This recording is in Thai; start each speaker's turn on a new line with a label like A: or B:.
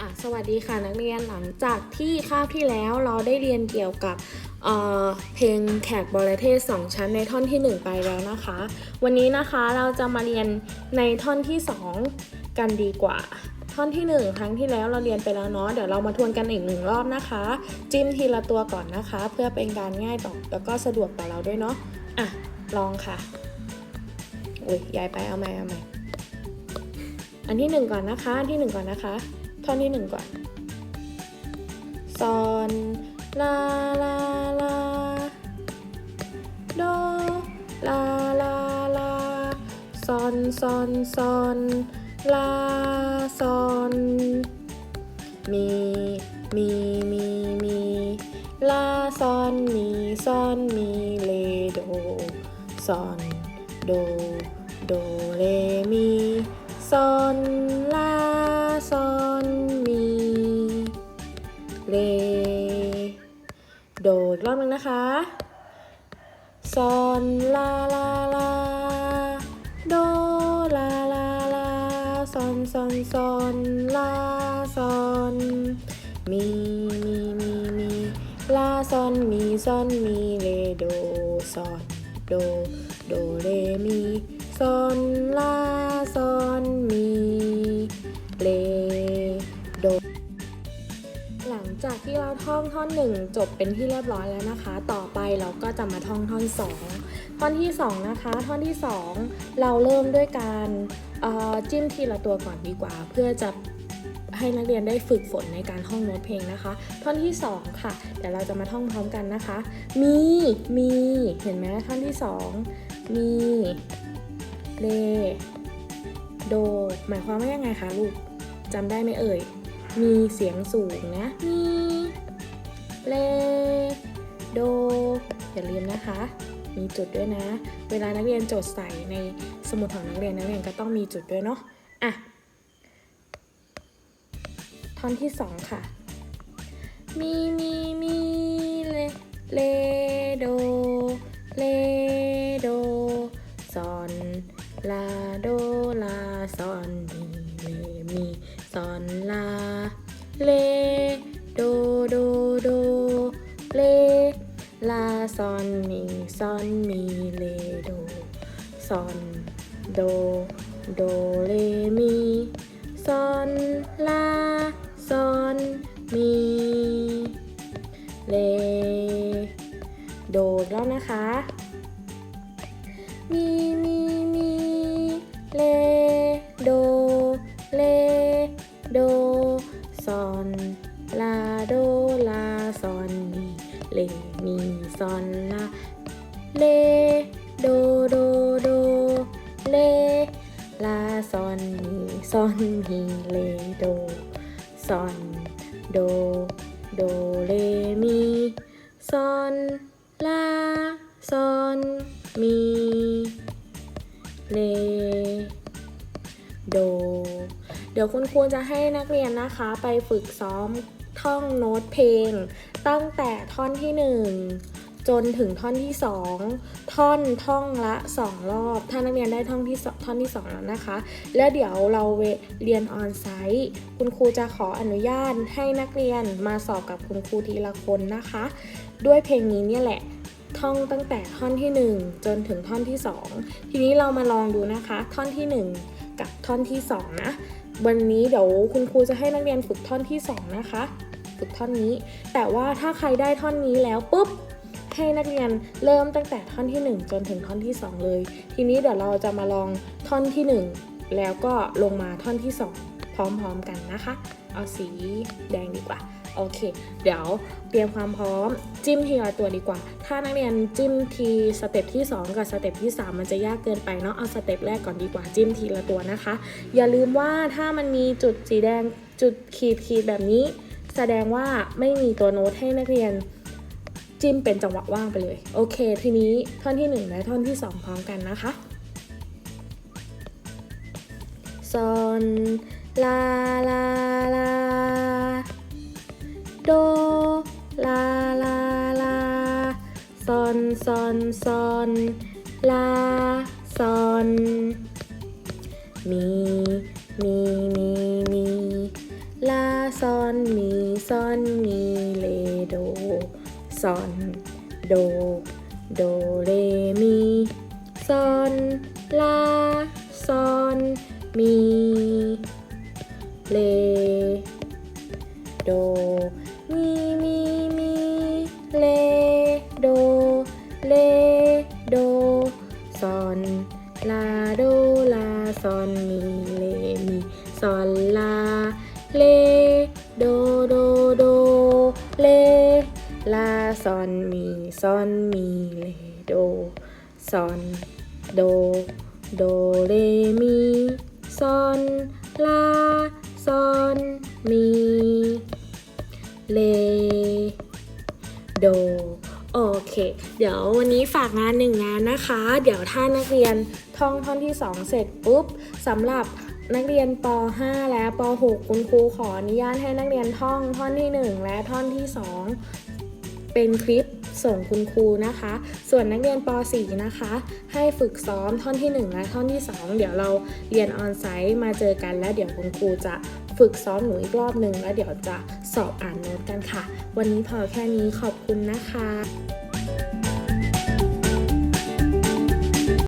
A: อะสวัสดีค่ะนักเรียนหลังจากที่คาบที่แล้วเราได้เรียนเกี่ยวกับเเพลงแขกบอระเทศสองชั้นในท่อนที่ 1 ไปแล้วนะคะ วันนี้นะคะเราจะมาเรียนในท่อนที่ 2 กันดีกว่า ท่อนที่ 1 ครั้งที่แล้วเราเรียนไปแล้วเนาะเดี๋ยวเรามาทวนกันอีกหนึ่งรอบนะคะ จิ้มทีละตัวก่อนนะคะ เพื่อเป็นการง่ายต่อแล้วก็สะดวกต่อเราด้วยเนาะอะลองค่ะอุ้ยยายไปเอาใหม่เอาใหม่อันที่หนึ่งก่อนนะคะอันที่หนึ่งก่อนนะคะ ท่อนที่หนึ่งก่อนซอนลาลาลาโดลาลาลาซอนซอนซอนลาซอนมีมีมีมีลาซอนมีซอนมีเลโดซอนโดโดเลมีซอนลา โดอีกรอบนึงนะคะซอนลาลาลาโดลาลาลาซอนซอนซอนลาซอนมีมีมีมีลาซอนมีซอนมีเลโดซอนโดโดเลมีซอนลา ที่เราท่องท่อนหนึ่งจบเป็นที่เรียบร้อยแล้วนะคะ ต่อไปเราก็จะมาท่องท่อนสองท่อนที่สองนะคะ ท่อนที่สองเราเริ่มด้วยการจิ้มทีละตัวก่อนดีกว่า เพื่อจะให้นักเรียนได้ฝึกฝนในการท่องโน้ตเพลงนะคะ ท่อนที่สองค่ะเดี๋ยวเราจะมาท่องพร้อมกันนะคะ มีมีเห็นไหมท่อนที่สองมีเลโด หมายความว่ายังไงคะลูกจำได้ไหมเอ่ย มีเสียงสูงนะมี เล โด อย่าลืมนะคะ มีจุดด้วยนะ เวลานักเรียนจดใส่ในสมุดของนักเรียนนักเรียนก็ต้องมีจุดด้วยเนาะ อะ ท่อนที่สองค่ะ มีมีมีเลเลโด เลโดซอนลาโดลาซอนมีเลมีซอนลา ซอนมีซอนมีเลโดซอนโดโดเลมีซอนลาซอนมีเลโดอีกรอบนะคะ มีมีมีเลโดเลโดซอนลาโดลาซอนมีเล มีซอนลาเลโดโดโดเลลาซอนมีซอนมีเลโดซอนโดโดเลมีซอนลาซอนมีเลโด เดี๋ยวคุณครูจะให้นักเรียนนะคะไปฝึกซ้อม ท่องโน้ตเพลง ตั้งแต่ท่อนที่ 1 จนถึงท่อนที่ 2 ท่อนท่องละ 2 รอบ ถ้านักเรียนได้ท่อนที่สองท่อนที่ 2 แล้วนะคะ แล้วเดี๋ยวเราเเรียนออนไซต์คุณครูจะขออนุญาตให้นักเรียนมาสอบกับคุณครูทีละคนนะคะ ด้วยเพลงนี้เนี่ยแหละท่องตั้งแต่ท่อนที่ 1 จนถึงท่อนที่ 2 ทีนี้เรามาลองดูนะคะ ท่อนที่ 1 กับท่อนที่ 2 นะ วันนี้เดี๋ยวคุณครูจะให้นักเรียนฝึกท่อนที่ 2 นะคะ ฝึกท่อนนี้ แต่ว่าถ้าใครได้ท่อนนี้แล้วปุ๊บให้นักเรียนเริ่มตั้งแต่ท่อนที่ 1 จนถึงท่อนที่ 2 เลย ทีนี้เดี๋ยวเราจะมาลองท่อนที่ 1 แล้วก็ลงมาท่อนที่ 2 พร้อมๆกันนะคะ เอาสีแดงดีกว่า โอเค เดี๋ยวเตรียมความพร้อมจิ้มทีละตัวดีกว่า ถ้านักเรียนจิ้มทีสเต็ปที่ 2 กับสเต็ปที่ 3 มันจะยากเกินไปเนาะเอาสเต็ปแรกก่อนดีกว่าจิ้มทีละตัวนะคะ อย่าลืมว่าถ้ามันมีจุดสีแดงจุดขีดขีดแบบนี้ แสดงว่าไม่มีตัวโน้ตให้นักเรียนจิ้มเป็นจังหวะว่างไปเลย โอเค ทีนี้ท่อนที่ 1 และท่อนที่ 2 พร้อมกันนะคะซอนลาลาลา โดลาลาลาซอนซอนซอนลาซอนมีมีมีมีลาซอนมีซอนมีเลโดซอนโดโดเรมีซอนลาซอนมีเลโด ลาโดลาซอนมีเลมีซอนลาเลโดโดโดเลลาซอนมีซอนมีเลโดซอนโดโดเรมีซอนลาซอนมีเลโด โอเค เดี๋ยววันนี้ฝากงานหนึ่งงานนะคะ เดี๋ยวถ้านักเรียนท่องท่อนที่ 2 เสร็จปุ๊บสำหรับนักเรียนป .5 และป .6 คุณครูขออนุญาตให้นักเรียนท่องท่อนที่ 1 และท่อนที่ 2 เป็นคลิปส่งคุณครูนะคะ ส่วนนักเรียนป .4 นะคะ ให้ฝึกซ้อมท่อนที่ 1 และท่อนที่ 2 เดี๋ยวเราเรียนออนไซต์มาเจอกันแล้วเดี๋ยวคุณครูจะฝึกซ้อมหนูอีกรอบหนึ่งแล้วเดี๋ยวจะสอบอ่านโน้ตกันค่ะ วันนี้พอแค่นี้ขอบคุณนะคะ